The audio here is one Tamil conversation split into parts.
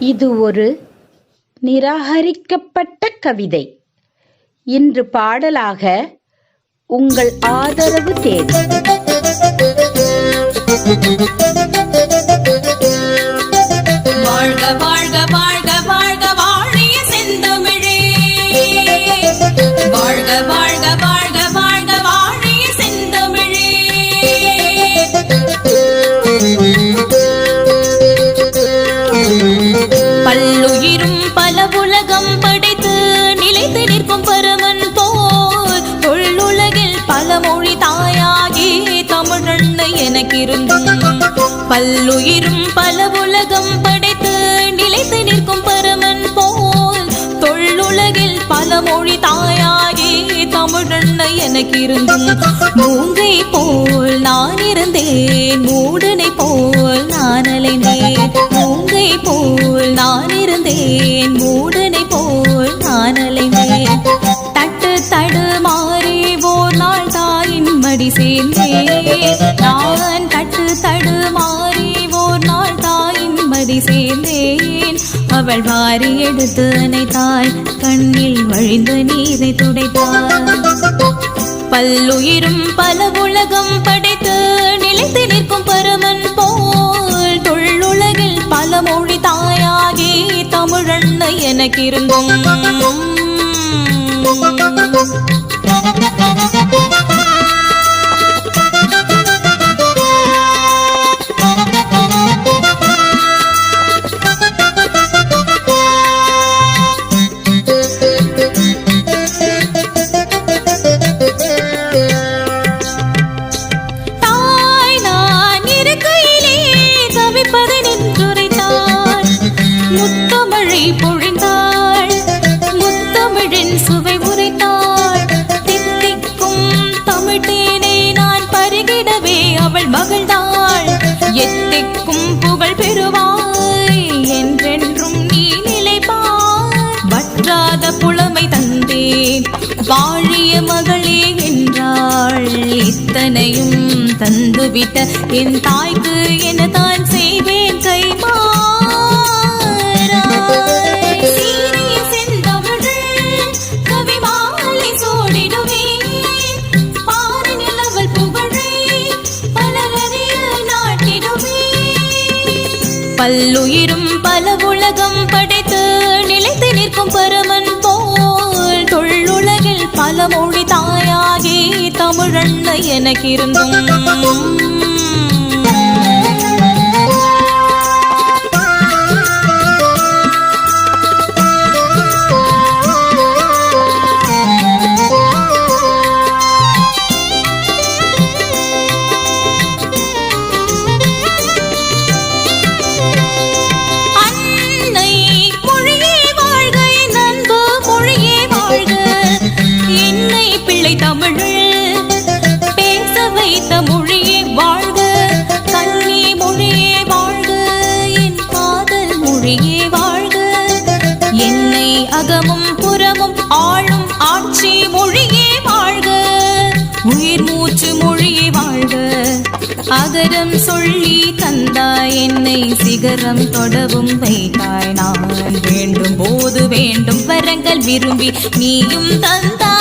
இது ஒரு நிராகரிக்கப்பட்ட கவிதை. இன்று பாடலாக உங்கள் ஆதரவு தேவை வாழ்க எனக்கிருந்தும் பல்லுயிரும் பல உலகம் படைத்து நிலைத்து நிற்கும் பரமன் போல் தொள்ளுலகில் பல மொழி தாயாகி தமிழண்ண எனக்கிருந்தும் மூங்கை போல் நான் இருந்தேன் மூடனை போல் நான் அலைந்தேன் மூங்கை போல் நான் இருந்தேன் அவள் வாரி எடுத்து அணைத்தாள். கண்ணில் வழிந்த நீரை துடைத்தாள். பல்லுயிரும் பல உலகம் படைத்து நிலைத்து நிற்கும் பரமன் போல் தொழிலுலகில் பல மொழி தாயாகி தமிழண்ண எனக்கிருந்தும். முத்தமிழின் சுவை உரைத்தாள். தித்திக்கும் தமிழ்தேனை நான் பருகிடவே அவள் மகிழ்ந்தாள். எத்திக்கும் புகழ் பெறுவாய் என்றென்றும் நீ நிலைப்பார் வற்றாத புலமை தந்தேன். வாழிய மகளே என்றாள். இத்தனையும் தந்துவிட்ட என் தாய்க்கு என தான் செய்வேன் கைமா பல்லுயிரும் பல உலகம் படைத்து நிலைத்து நிற்கும் பரமன் போல் தொள்ளுலகில் பல மொழி தாயாகி தமிழண்ண எனக்கிருந்தும் மொழியே வாழ்க. உயிர் மூச்சு மொழியே வாழ்க. அகரம் சொல்லி தந்தாய் என்னை சிகரம் தொடவும் வைத்தாய் நான். வேண்டும் போது வேண்டும் வரங்கள் விரும்பி நீயும் தந்தாய்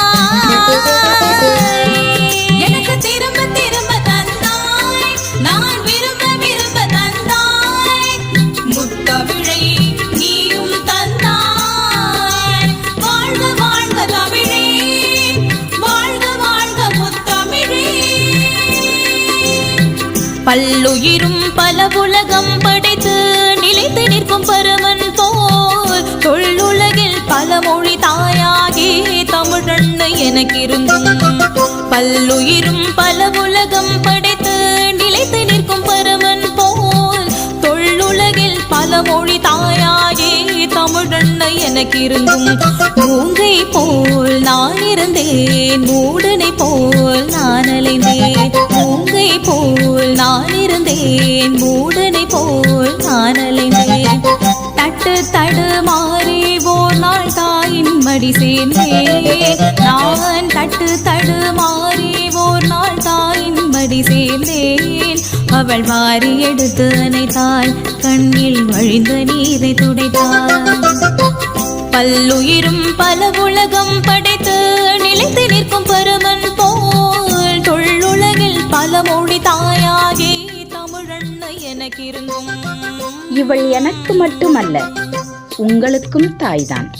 பல்லுயிரும் பல உலகம் படைத்து நிலைத்து நிற்கும் பருவன் போல் தொள்ளுலகில் பல மொழி தாயாகி தமிழண்ண எனக்கிருந்தும் பல்லுயிரும் பல உலகம் படைத்து நிலைத்து நிற்கும் பருவன் போல் தொள்ளுலகில் பல மொழி தாயாகி தமிழண்ண எனக்கிருந்தும் மூங்கை போல் நான் இருந்தேன் மூடனை அலைந்தேன் மூடனை போல் நான் அலைந்தேன்? தட்டு தடு மாறி ஓர் நாள் தாயின் மடி சேர்ந்தேன். நான் தட்டு தடு மாறி ஓர் நாள் தாயின் மடி சேர்ந்தேன். அவள் மாறி எடுத்து அணைத்தாள் கண்ணில் வழிந்த நீரை துடைத்தாள். பல்லுயிரும் பல உலகம் படைத்து நிலைத்து நிற்கும் பரமன் போல் தொள்ளுலகில் பல மொழி இவள் எனக்கு மட்டுமல்ல உங்களுக்கும் தாய்தான்.